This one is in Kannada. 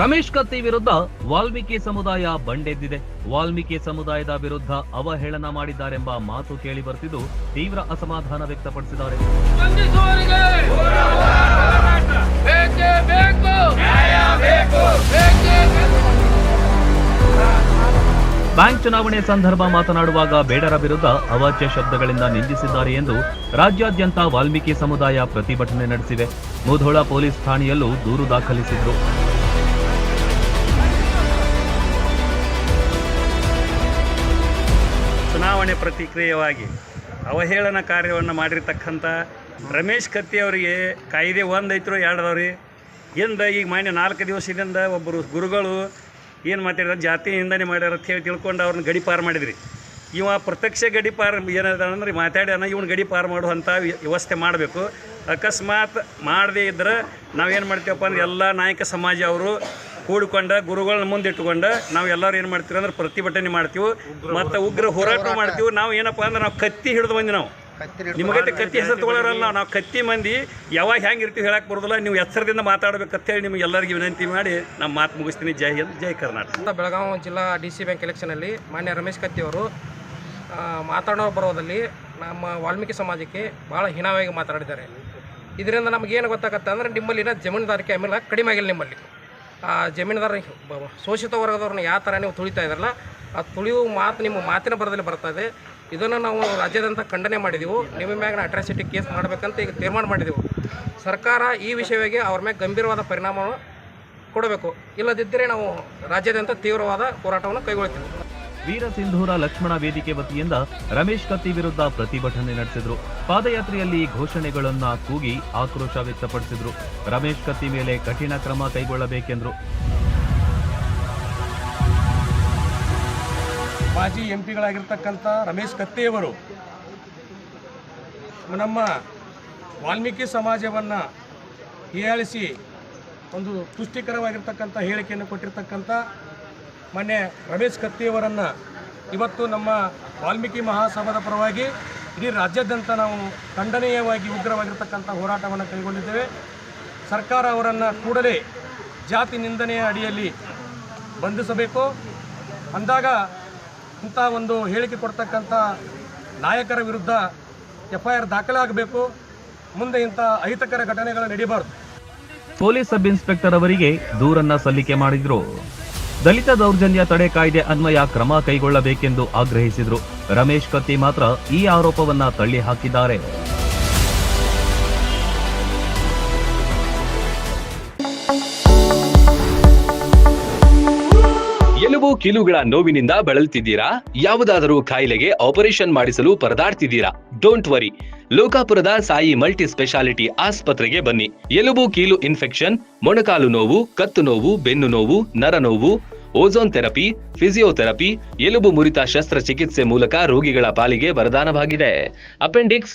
ರಮೇಶ್ ಕತ್ತಿ ವಿರುದ್ಧ ವಾಲ್ಮೀಕಿ ಸಮುದಾಯ ಬಂಡೆದ್ದಿದೆ. ವಾಲ್ಮೀಕಿ ಸಮುದಾಯದ ವಿರುದ್ಧ ಅವಹೇಳನ ಮಾಡಿದ್ದಾರೆಂಬ ಮಾತು ಕೇಳಿ ಬರ್ತಿದ್ದು ತೀವ್ರ ಅಸಮಾಧಾನ ವ್ಯಕ್ತಪಡಿಸಿದ್ದಾರೆ. ಬ್ಯಾಂಕ್ ಚುನಾವಣೆ ಸಂದರ್ಭ ಮಾತನಾಡುವಾಗ ಬೇಡರ ವಿರುದ್ಧ ಅವಾಚ್ಯ ಶಬ್ದಗಳಿಂದ ನಿಂದಿಸಿದ್ದಾರೆ ಎಂದು ರಾಜ್ಯಾದ್ಯಂತ ವಾಲ್ಮೀಕಿ ಸಮುದಾಯ ಪ್ರತಿಭಟನೆ ನಡೆಸಿವೆ ಮುಧೋಳ ಪೊಲೀಸ್ ಠಾಣೆಯಲ್ಲೂ ದೂರು ದಾಖಲಿಸಿದ್ರು. ಚುನಾವಣೆ ಪ್ರತಿಕ್ರಿಯೆಯಾಗಿ ಅವಹೇಳನ ಕಾರ್ಯವನ್ನು ಮಾಡಿರ್ತಕ್ಕಂಥ ರಮೇಶ್ ಕತ್ತಿ ಅವರಿಗೆ ಕಾಯಿದೆ ಒಂದು ಐತ್ರೋ ಎರಡು ಅದಾವ್ರಿ. ಇಂದ ಈಗ ಮಾನ್ಯ ನಾಲ್ಕು ದಿವಸದಿಂದ ಒಬ್ಬರು ಗುರುಗಳು ಏನು ಮಾತಾಡಿದ್ರೆ ಜಾತಿ ನಿಂದನೆ ಮಾಡ್ಯಾರ ಅಂತ ಹೇಳಿ ತಿಳ್ಕೊಂಡು ಅವ್ರನ್ನ ಗಡಿಪಾರು ಮಾಡಿದ್ರಿ. ಇವ ಪ್ರತ್ಯಕ್ಷ ಅಂದ್ರೆ ಮಾತಾಡ್ಯಾನ ಇವ್ನ ಗಡಿಪಾರು ಮಾಡುವಂಥ ವ್ಯ- ವ್ಯವಸ್ಥೆ ಮಾಡಬೇಕು. ಅಕಸ್ಮಾತ್ ಮಾಡದೇ ಇದ್ರೆ ನಾವೇನು ಮಾಡ್ತೀವಪ್ಪ ಅಂದ್ರೆ ಎಲ್ಲ ನಾಯಕ ಸಮಾಜ ಅವರು ಕೂಡಿಕೊಂಡ ಗುರುಗಳನ್ನ ಮುಂದಿಟ್ಟುಕೊಂಡು ನಾವು ಎಲ್ಲರೂ ಏನು ಮಾಡ್ತೀವಿ ಅಂದ್ರೆ ಪ್ರತಿಭಟನೆ ಮಾಡ್ತೀವಿ. ಮತ್ತು ಉಗ್ರ ಹೋರಾಟ ಮಾಡ್ತೀವಿ. ನಾವು ಏನಪ್ಪ ಅಂದ್ರೆ ನಾವು ಕತ್ತಿ ಹಿಡಿದು ಬಂದಿ ನಾವು. ನಿಮಗೈತೆ ಕತ್ತಿ ಹೆಸರು ತಗೊಳ್ಳೋರಲ್ಲ ನಾವು ಕತ್ತಿ ಮಂದಿ ಯಾವಾಗ ಹೆಂಗೆ ಇರ್ತೀವಿ ಹೇಳಕ್ಕೆ ಬರೋದಿಲ್ಲ. ನೀವು ಎಚ್ಚರದಿಂದ ಹೇಳಿ ನಿಮ್ಗೆ ಎಲ್ಲರಿಗೂ ವಿನಂತಿ ಮಾಡಿ ನಮ್ಮ ಮಾತು ಮುಗಿಸ್ತೀನಿ. ಜೈ ಹಿಂದ್ ಜೈ ಕರ್ನಾಟಕ. ಅಂತ ಬೆಳಗಾವಿ ಜಿಲ್ಲಾ ಡಿ ಸಿ ಬ್ಯಾಂಕ್ ಎಲೆಕ್ಷನಲ್ಲಿ ಮಾನ್ಯ ರಮೇಶ್ ಕತ್ತಿ ಅವರು ಮಾತಾಡೋ ಬರೋದಲ್ಲಿ ನಮ್ಮ ವಾಲ್ಮೀಕಿ ಸಮಾಜಕ್ಕೆ ಭಾಳ ಹೀನವಾಗಿ ಮಾತಾಡಿದ್ದಾರೆ. ಇದರಿಂದ ನಮಗೇನು ಗೊತ್ತಾಗತ್ತೆ ಅಂದರೆ ನಿಮ್ಮಲ್ಲಿನ ಜಮೀನುದಾರಿಕೆ ಆಮೇಲೆ ಕಡಿಮೆ ಆಗಿಲ್ಲ ನಿಮ್ಮಲ್ಲಿ. ಆ ಜಮೀನ್ದಾರ ಶೋಷಿತ ವರ್ಗದವ್ರನ್ನ ಯಾವ ಥರ ನೀವು ತುಳಿತಾ ಇದ್ರಲ್ಲ ಆ ತುಳಿಯುವ ಮಾತು ನಿಮ್ಮ ಮಾತಿನ ಬರದಲ್ಲಿ ಬರ್ತಾ ಇದೆ. ಇದನ್ನು ನಾವು ರಾಜ್ಯಾದ್ಯಂತ ಖಂಡನೆ ಮಾಡಿದೆವು. ನಿಮ್ಮ ಮ್ಯಾಗ ಅಟ್ರಾಸಿಟಿ ಕೇಸ್ ಮಾಡಬೇಕಂತ ಈಗ ತೀರ್ಮಾನ ಮಾಡಿದೆವು. ಸರ್ಕಾರ ಈ ವಿಷಯವಾಗಿ ಅವ್ರ ಮ್ಯಾಗ ಗಂಭೀರವಾದ ಪರಿಣಾಮವನ್ನು ಕೊಡಬೇಕು. ಇಲ್ಲದಿದ್ದರೆ ನಾವು ರಾಜ್ಯಾದ್ಯಂತ ತೀವ್ರವಾದ ಹೋರಾಟವನ್ನು ಕೈಗೊಳ್ತೀವಿ ವೀರಸಿಂಧೂರ ಲಕ್ಷ್ಮಣ ವೇದಿಕೆ ವತಿಯಿಂದ ರಮೇಶ್ ಕತ್ತಿ ವಿರುದ್ಧ ಪ್ರತಿಭಟನೆ ನಡೆಸಿದ್ರು. ಪಾದಯಾತ್ರೆಯಲ್ಲಿ ಘೋಷಣೆಗಳನ್ನ ಕೂಗಿ ಆಕ್ರೋಶ ವ್ಯಕ್ತಪಡಿಸಿದ್ರು. ರಮೇಶ್ ಕತ್ತಿ ಮೇಲೆ ಕಠಿಣ ಕ್ರಮ ಕೈಗೊಳ್ಳಬೇಕೆಂದ್ರು. ಮಾಜಿ ಎಂಪಿಗಳಾಗಿರ್ತಕ್ಕಂಥ ರಮೇಶ್ ಕತ್ತೆಯವರು ನಮ್ಮ ವಾಲ್ಮೀಕಿ ಸಮಾಜವನ್ನು ಹೀಯಾಳಿಸಿ ಒಂದು ತುಷ್ಟಿಕರವಾಗಿರ್ತಕ್ಕಂಥ ಹೇಳಿಕೆಯನ್ನು ಕೊಟ್ಟಿರ್ತಕ್ಕಂಥ ಮೊನ್ನೆ ರಮೇಶ್ ಕತ್ತಿಯವರನ್ನು ಇವತ್ತು ನಮ್ಮ ವಾಲ್ಮೀಕಿ ಮಹಾಸಭಾದ ಪರವಾಗಿ ಇಡೀ ರಾಜ್ಯಾದ್ಯಂತ ನಾವು ಖಂಡನೀಯವಾಗಿ ಉಗ್ರವಾಗಿರ್ತಕ್ಕಂಥ ಹೋರಾಟವನ್ನು ಕೈಗೊಂಡಿದ್ದೇವೆ. ಸರ್ಕಾರ ಅವರನ್ನು ಕೂಡಲೇ ಜಾತಿ ನಿಂದನೆಯ ಅಡಿಯಲ್ಲಿ ಬಂಧಿಸಬೇಕು. ಅಂದಾಗ ಇಂಥ ಒಂದು ಹೇಳಿಕೆ ಕೊಡ್ತಕ್ಕಂಥ ನಾಯಕರ ವಿರುದ್ಧ ಎಫ್ ಐ ಆರ್ ದಾಖಲಾಗಬೇಕು. ಮುಂದೆ ಇಂಥ ಅಹಿತಕರ ಘಟನೆಗಳು ನಡೀಬಾರ್ದು. ಪೊಲೀಸ್ ಸಬ್ ಇನ್ಸ್ಪೆಕ್ಟರ್ ಅವರಿಗೆ ದೂರನ್ನ ಸಲ್ಲಿಕೆ ಮಾಡಿದ್ರು. ದಲಿತ ದೌರ್ಜನ್ಯ ತಡೆ ಕಾಯ್ದೆ ಅನ್ವಯ ಕ್ರಮ ಕೈಗೊಳ್ಳಬೇಕೆಂದು ಆಗ್ರಹಿಸಿದ್ರು. ರಮೇಶ್ ಕತ್ತಿ ಮಾತ್ರ ಈ ಆರೋಪವನ್ನ ತಳ್ಳಿ ಹಾಕಿದ್ದಾರೆ ಎಲುಬು ಕೀಲುಗಳ ನೋವಿನಿಂದ ಬಳಲ್ತಿದ್ದೀರಾ? ಯಾವುದಾದರೂ ಕಾಯಿಲೆಗೆ ಆಪರೇಷನ್ ಮಾಡಿಸಲು ಪರದಾಡ್ತಿದ್ದೀರಾ? ಡೋಂಟ್ ವರಿ ಲೋಕಾಪುರದ ಸಾಯಿ ಮಲ್ಟಿ ಸ್ಪೆಷಾಲಿಟಿ ಆಸ್ಪತ್ರೆಗೆ ಬನ್ನಿ. ಎಲುಬು ಕೀಲು ಇನ್ಫೆಕ್ಷನ್, ಮೊಣಕಾಲು ನೋವು, ಕತ್ತು ನೋವು, ಬೆನ್ನು ನೋವು, ನರ ನೋವು ಓಝೋನ್ ಥೆರಪಿ ಫಿಸಿಯೋಥೆರಪಿ ಎಲುಬು ಮುರಿತ ಶಸ್ತ್ರಚಿಕಿತ್ಸೆ ಮೂಲಕ ರೋಗಿಗಳ ಪಾಲಿಗೆ ವರದಾನವಾಗಿದೆ. ಅಪೆಂಡಿಕ್ಸ್